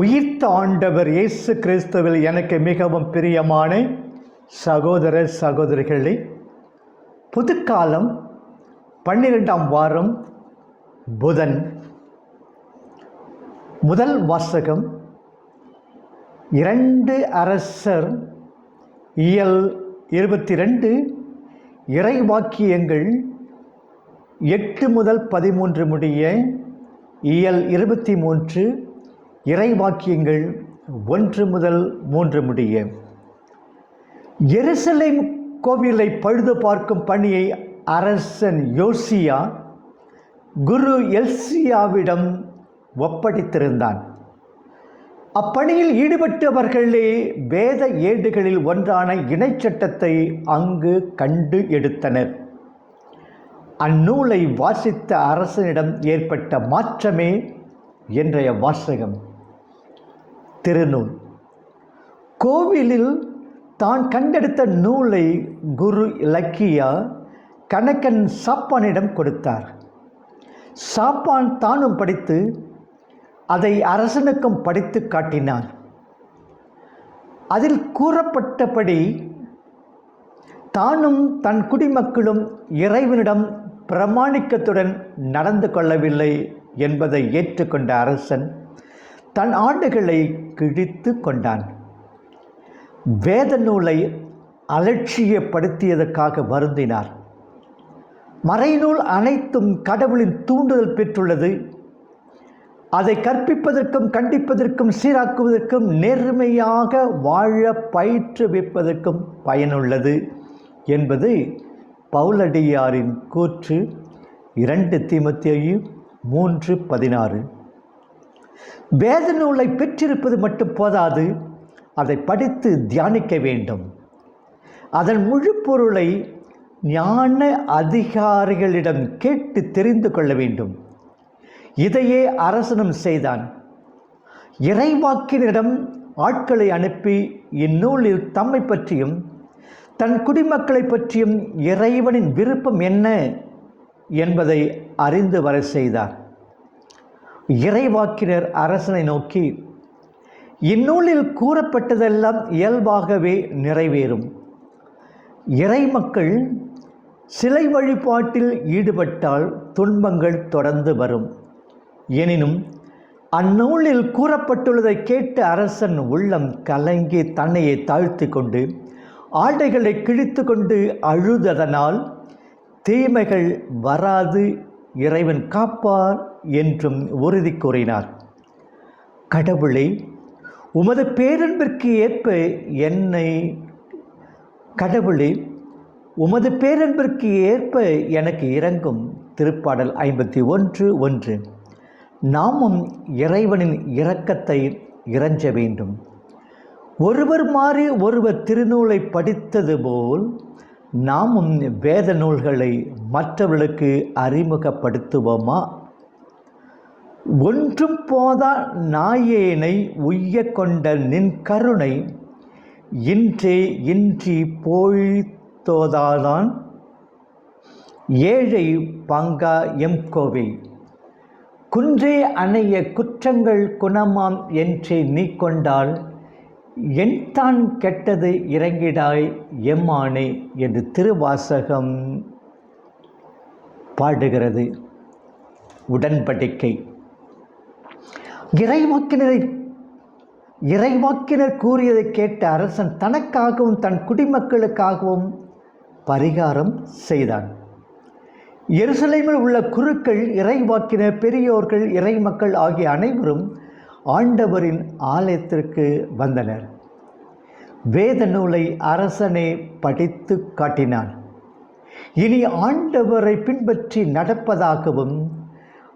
உயிர்த்த ஆண்டவர் இயேசு கிறிஸ்துவில் எனக்கு மிகவும் பிரியமான சகோதர சகோதரிகளே புதுக்காலம் பன்னிரெண்டாம் வாரம் புதன். முதல் வாசகம் இரண்டு அரசர் இயல் இருபத்தி ரெண்டு இறைவாக்கியங்கள் எட்டு முதல் பதிமூன்று முடிய இயல் இருபத்தி மூன்று இறைவாக்கியங்கள் ஒன்று முதல் மூன்று முடிய. எருசலேம் கோவிலை பழுது பார்க்கும் பணியை அரசன் யோசியா குரு எல்சியாவிடம் ஒப்படைத்திருந்தான். அப்பணியில் ஈடுபட்டவர்களே வேத ஏடுகளில் ஒன்றான இணைச்சட்டத்தை அங்கு கண்டு எடுத்தனர். அந்நூலை வாசித்த அரசனிடம் ஏற்பட்ட மாற்றமே இன்றைய வாசகம். திருநூல். கோவிலில் தான் கண்டெடுத்த நூலை குரு இலக்கியா கணக்கன் சாப்பானிடம் கொடுத்தார். சாப்பான் தானும் படித்து அதை அரசனுக்கும் படித்து காட்டினார் அதில் கூறப்பட்டபடி தானும் தன் குடிமக்களும் இறைவனிடம் பிரமாணிக்கத்துடன் நடந்து கொள்ளவில்லை என்பதை ஏற்றுக்கொண்ட அரசன் தன் ஆண்டுகளை கிழித்து கொண்டான். வேத நூலை அலட்சியப்படுத்தியதற்காக வருந்தினார். மறைநூல் அனைத்தும் கடவுளின் தூண்டுதல் பெற்றுள்ளது. அதை கற்பிப்பதற்கும் கண்டிப்பதற்கும் சீராக்குவதற்கும் நேர்மையாக வாழ பயிற்றுவிப்பதற்கும் பயனுள்ளது என்பது பவுலடியாரின் கூற்று இரண்டு தீமத்தியையும் மூன்று பதினாறு. வேத நூலை பெற்றிருப்பது மட்டும் போதாது. அதை படித்து தியானிக்க வேண்டும். அதன் முழு பொருளை ஞான அதிகாரிகளிடம் கேட்டு தெரிந்து கொள்ள வேண்டும். இதையே அரசனும் செய்தான். இறைவாக்கினிடம் ஆட்களை அனுப்பி இந்நூலில் தம்மை பற்றியும் தன் குடிமக்களை பற்றியும் இறைவனின் விருப்பம் என்ன என்பதை அறிந்து வர செய்தார். இறைவாக்கினர் அரசனை நோக்கி இந்நூலில் கூறப்பட்டதெல்லாம் இயல்பாகவே நிறைவேறும். இறை மக்கள் சிலை வழிபாட்டில் ஈடுபட்டால் துன்பங்கள் தொடர்ந்து வரும். எனினும் அந்நூலில் கூறப்பட்டுள்ளதை கேட்டு அரசன் உள்ளம் கலங்கி தன்னையை தாழ்த்தி கொண்டு ஆடைகளை கிழித்து கொண்டு அழுததனால் தீமைகள் வராது. இறைவன் காப்பார். என்றும் உறுதி கூறினார். கடவுளே உமது பேரன்பிற்கு ஏற்ப என்னை கடவுளே உமது பேரன்பிற்கு ஏற்ப எனக்கு இறங்கும் திருப்பாடல் ஐம்பத்தி ஒன்று ஒன்று. நாமும் இறைவனின் இரக்கத்தை இறஞ்ச வேண்டும். ஒருவர் மாறி ஒருவர் திருநூலை படித்தது போல் நாமும் வேத நூல்களை மற்றவர்களுக்கு அறிமுகப்படுத்துவோமா ஒன்றும் போதா நாயேனை உய்ய கொண்ட நின் கருணை இன்றே இன்றி போய்த்தோதாதான். ஏழை பங்கா எம் கோவை. குன்றே அணைய குற்றங்கள் குணமாம் என்றே நீ கொண்டால் என் தான் கெட்டது இறங்கிடாய் எம்மானே என்று திருவாசகம் பாடுகிறது. உடன்படிக்கை. இறைவாக்கினரை இறைவாக்கினர் கூறியதை கேட்ட அரசன் தனக்காகவும் தன் குடிமக்களுக்காகவும் பரிகாரம் செய்தான். எருசலேமில் உள்ள குருக்கள் இறைவாக்கினர் பெரியோர்கள் இறைமக்கள் ஆகிய அனைவரும் ஆண்டவரின் ஆலயத்திற்கு வந்தனர். வேத நூலை அரசனே படித்து காட்டினான். இனி ஆண்டவரை பின்பற்றி நடப்பதாகவும்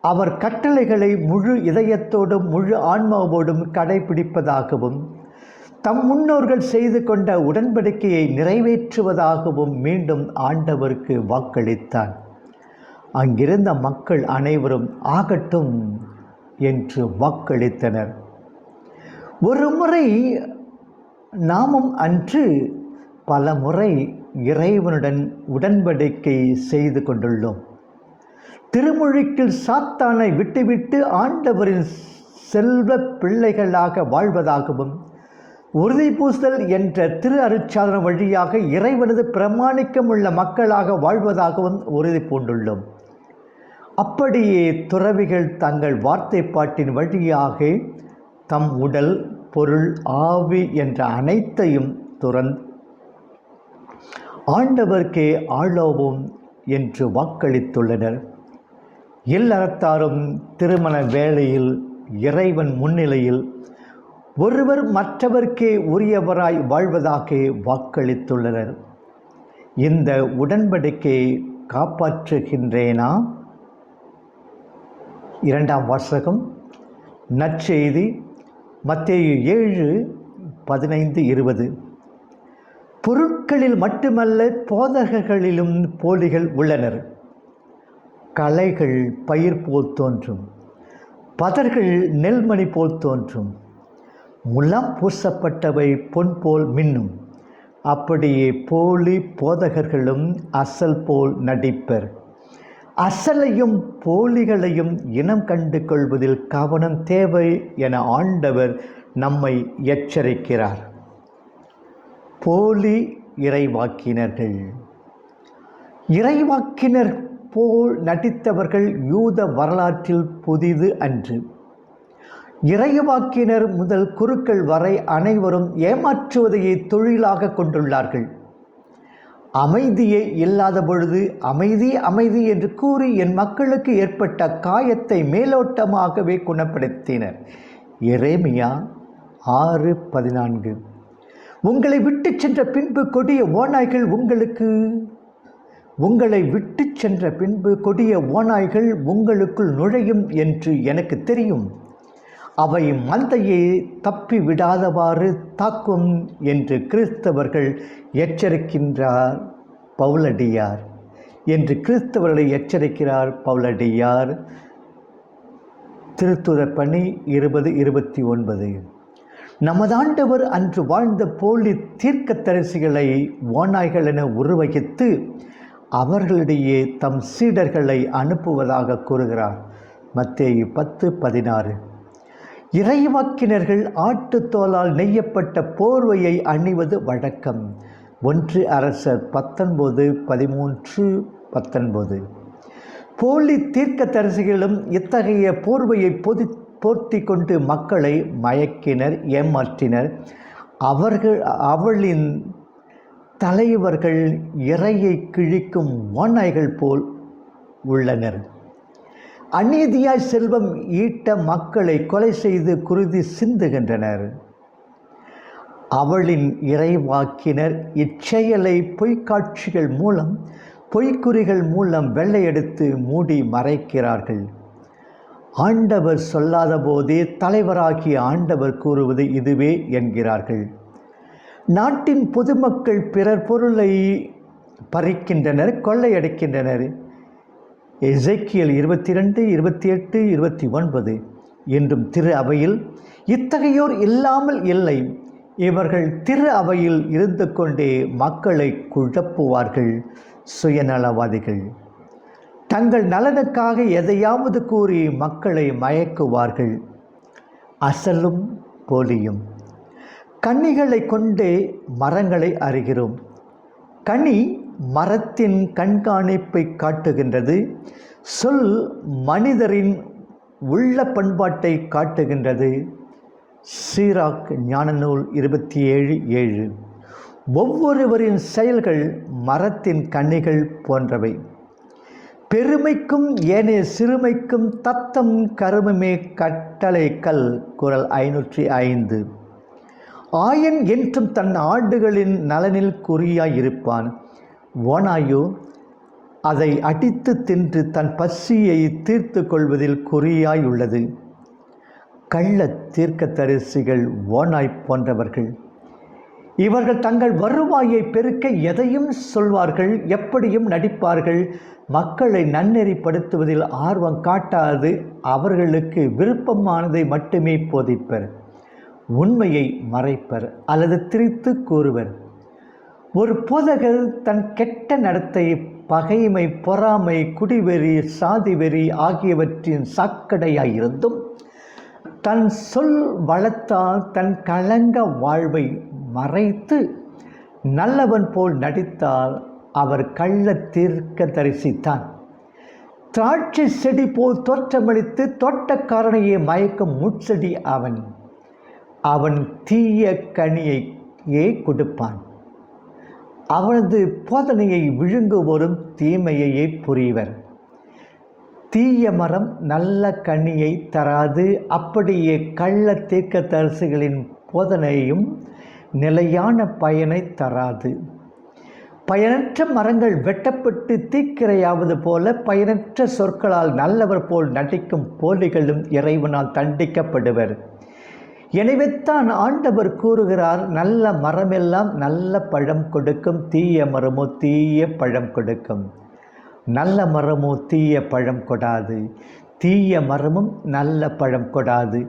அவர் கட்டளைகளை முழு இதயத்தோடும் முழு ஆன்மாவோடும் கடைபிடிப்பதாகவும் தம் முன்னோர்கள் செய்து கொண்ட உடன்படிக்கையை நிறைவேற்றுவதாகவும் மீண்டும் ஆண்டவருக்கு வாக்களித்தான். அங்கிருந்த மக்கள் அனைவரும் ஆகட்டும் என்று வாக்களித்தனர். ஒரு முறை நாமும் அன்று பல முறை இறைவனுடன் உடன்படிக்கை செய்து கொண்டுள்ளோம். திருமொழிக்கில் சாத்தானை விட்டுவிட்டு ஆண்டவரின் செல்வ பிள்ளைகளாக வாழ்வதாகவும் உறுதி பூசல் என்ற திரு அருட்சாதன வழியாக இறைவனது பிரமாணிக்கம் உள்ள மக்களாக வாழ்வதாகவும் உறுதி பூண்டுள்ளோம் அப்படியே துறவிகள் தங்கள் வார்த்தைப்பாட்டின் வழியாக தம் உடல் பொருள் ஆவி என்ற அனைத்தையும் துறந்து ஆண்டவர்க்கே ஆளோவோம் என்று வாக்களித்துள்ளனர். இல்லறத்தாரும் திருமண வேளையில் இறைவன் முன்னிலையில் ஒருவர் மற்றவர்க்கே உரியவராய் வாழ்வதாக வாக்களித்துள்ளனர். இந்த உடன்படிக்கையை காப்பாற்றுகின்றேனா? இரண்டாம் வாசகம் நற்செய்தி மத்திய ஏழு பதினைந்து இருபது. பொருட்களில் மட்டுமல்ல போதகர்களிலும் போலிகள் உள்ளனர். களைகள் பயிர் போல் தோன்றும். பதர்கள் நெல்மணி போல் தோன்றும். முலாம் பூசப்பட்டவை பொன் போல் மின்னும். அப்படியே போலி போதகர்களும் அசல் போல் நடிப்பர். அசலையும் போலிகளையும் இனம் கண்டு கொள்வதில் கவனம் தேவை என ஆண்டவர் நம்மை எச்சரிக்கிறார். போலி இறைவாக்கினர்கள். இறைவாக்கினர் போல் நடித்தவர்கள் யூத வரலாற்றில் புதிது அன்று. இறைவாக்கினர் முதல் குருக்கள் வரை அனைவரும் ஏமாற்றுவதையே தொழிலாக கொண்டுள்ளார்கள். அமைதியே இல்லாத பொழுது அமைதி அமைதி என்று கூறி என் மக்களுக்கு ஏற்பட்ட காயத்தை மேலோட்டமாகவே குணப்படுத்தினர். எரேமியா ஆறு பதினான்கு. உங்களை விட்டு சென்ற பின்பு கொடிய ஓநாய்கள் உங்களுக்கு உங்களை விட்டு சென்ற பின்பு கொடிய ஓநாய்கள் உங்களுக்குள் நுழையும் என்று எனக்கு தெரியும். அவை மந்தையை தப்பி விடாதவாறு தாக்கும் என்று கிறிஸ்தவர்கள் எச்சரிக்கின்றார் பவுலடியார். என்று கிறிஸ்தவர்களை எச்சரிக்கிறார் பவுலடியார். திருத்துதர் பணி இருபது இருபத்தி ஒன்பது. நமதாண்டவர் அன்று வாழ்ந்த போலி தீர்க்கத்தரிசிகளை ஓநாய்கள் என உருவகித்து அவர்களிடையே தம் சீடர்களை அனுப்புவதாக கூறுகிறார். மத்தேயு பத்து பதினாறு. இறைவாக்கினர்கள் ஆட்டுத்தோலால் நெய்யப்பட்ட போர்வையை அணிவது வழக்கம். ஒன்று அரசர் பத்தொன்பது பதிமூன்று பத்தொன்பது. போலி தீர்க்கதரிசிகளும் இத்தகைய போர்வையை பொதி போர்த்தி கொண்டு மக்களை மயக்கினர் ஏமாற்றினர். அவர்கள் அவளின் தலைவர்கள் இறையை கிழிக்கும் ஓநாய்கள் போல் உள்ளனர். அநீதியாய் செல்வம் ஈட்ட மக்களை கொலை செய்து குருதி சிந்துகின்றனர். அவளின் இறைவாக்கினர் இச்செயலை பொய்க்காட்சிகள் மூலம் பொய்க்குறிகள் மூலம் வெள்ளையெடுத்து மூடி மறைக்கிறார்கள். ஆண்டவர் சொல்லாத போதே தலைவராகிய ஆண்டவர் கூறுவது இதுவே என்கிறார்கள். நாட்டின் பொதுமக்கள் பிறர் பொருளை பறிக்கின்றனர் கொள்ளையடிக்கின்றனர். எசைக்கியல் இருபத்தி ரெண்டு இருபத்தி எட்டு இருபத்தி ஒன்பது என்றும் திரு அவையில் இத்தகையோர் இல்லாமல் இல்லை. இவர்கள் திரு அவையில் இருந்து கொண்டே மக்களை குழப்புவார்கள் சுயநலவாதிகள். தங்கள் நலனுக்காக எதையாவது கூறி மக்களை மயக்குவார்கள். அசலும் போலியும். கன்னிகளை கொண்டே மரங்களை அறிகிறோம். கனி மரத்தின் கண்காணிப்பை காட்டுகின்றது. சொல் மனிதரின் உள்ள பண்பாட்டை காட்டுகின்றது. சீராக் ஞானநூல் இருபத்தி ஏழு. ஏழு ஒவ்வொருவரின் செயல்கள் மரத்தின் கன்னிகள் போன்றவை. பெருமைக்கும் ஏனைய சிறுமைக்கும் தத்தம் கருமமே கட்டளை கல் குரல் ஐநூற்றி ஐந்து. ஆயன் என்றும் தன் ஆடுகளின் நலனில் குறியாய் இருப்பான் ஓனாயோ அதை அடித்து தின்று தன் பசியை தீர்த்து கொள்வதில் குறியாயுள்ளது. கள்ள தீர்க்கதரிசிகள் ஓனாய் போன்றவர்கள். இவர்கள் தங்கள் வருவாயை பெருக்க எதையும் சொல்வார்கள் எப்படியும் நடிப்பார்கள். மக்களை நன்னெறிப்படுத்துவதில் ஆர்வம் காட்டாது அவர்களுக்கு விருப்பமானதை மட்டுமே போதிப்பர். உண்மையை மறைப்பர் அல்லது திரித்து கூறுவர். ஒரு போதகர் தன் கெட்ட நடத்தை பகைமை பொறாமை குடிவெறி சாதி வெறி ஆகியவற்றின் சாக்கடையாயிருந்தும் தன் சொல் வளர்த்தால் தன் கலங்க வாழ்வை மறைத்து நல்லவன் போல் நடித்தால் அவர் கள்ள தீர்க்க தரிசித்தான். திராட்சை செடி போல் தோற்றமளித்து தோட்டக்காரனையே மயக்கும் முட்செடி அவன். அவன் தீய கனியையே கொடுப்பான். அவனது போதனையை விழுங்குவோரும் தீமையையே புரிவர். தீய மரம் நல்ல கனியை தராது. அப்படியே கள்ள தீர்க்கதரிசிகளின் போதனையும் நிலையான பயனை தராது. பயனற்ற மரங்கள் வெட்டப்பட்டு தீக்கிரையாவது போல பயனற்ற சொற்களால் நல்லவர் போல் நடிக்கும் போலிகளும் இறைவனால் தண்டிக்கப்படுவர். எனவே தான் ஆண்டவர் கூறுகிறார் நல்ல மரமெல்லாம் நல்ல பழம் கொடுக்கும் தீய மரமோ தீய பழம் கொடுக்கும். நல்ல மரமோ தீய பழம் கொடாது தீய மரமும் நல்ல பழம் கொடாது.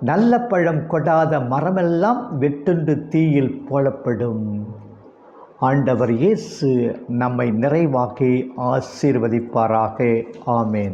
நல்ல பழம் கொடாத மரமெல்லாம் வெட்டுண்டு தீயில் போலப்படும். ஆண்டவர் இயேசு நம்மை நிறைவாக்கி ஆசீர்வதிப்பாராக. ஆமேன்.